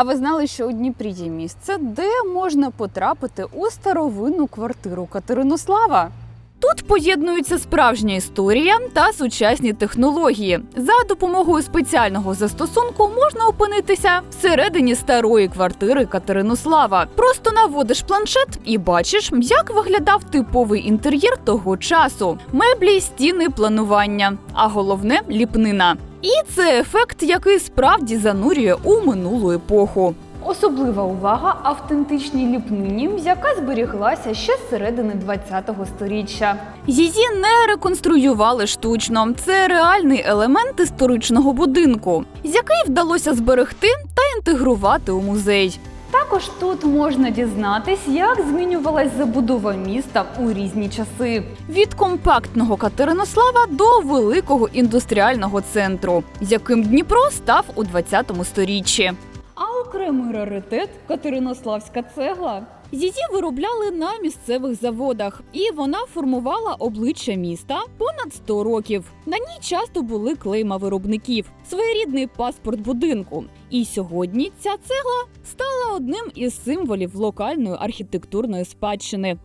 А ви знали, що у Дніпрі є місце, де можна потрапити у старовинну квартиру Катеринослава? Тут поєднуються справжня історія та сучасні технології. За допомогою спеціального застосунку можна опинитися всередині старої квартири Катеринослава. Просто наводиш планшет і бачиш, як виглядав типовий інтер'єр того часу: меблі, стіни, планування, а головне ліпнина. І це ефект, який справді занурює у минулу епоху. Особлива увага автентичній ліпнині, яка зберіглася ще з середини 20-го сторіччя. Її не реконструювали штучно. Це реальний елемент історичного будинку, який вдалося зберегти та інтегрувати у музей. Також тут можна дізнатись, як змінювалась забудова міста у різні часи від компактного Катеринослава до великого індустріального центру, яким Дніпро став у 20 сторіччі. Окремий раритет Катеринославська цегла. Її виробляли на місцевих заводах, і вона формувала обличчя міста понад 100 років. На ній часто були клейма виробників, своєрідний паспорт будинку. І сьогодні ця цегла стала одним із символів локальної архітектурної спадщини.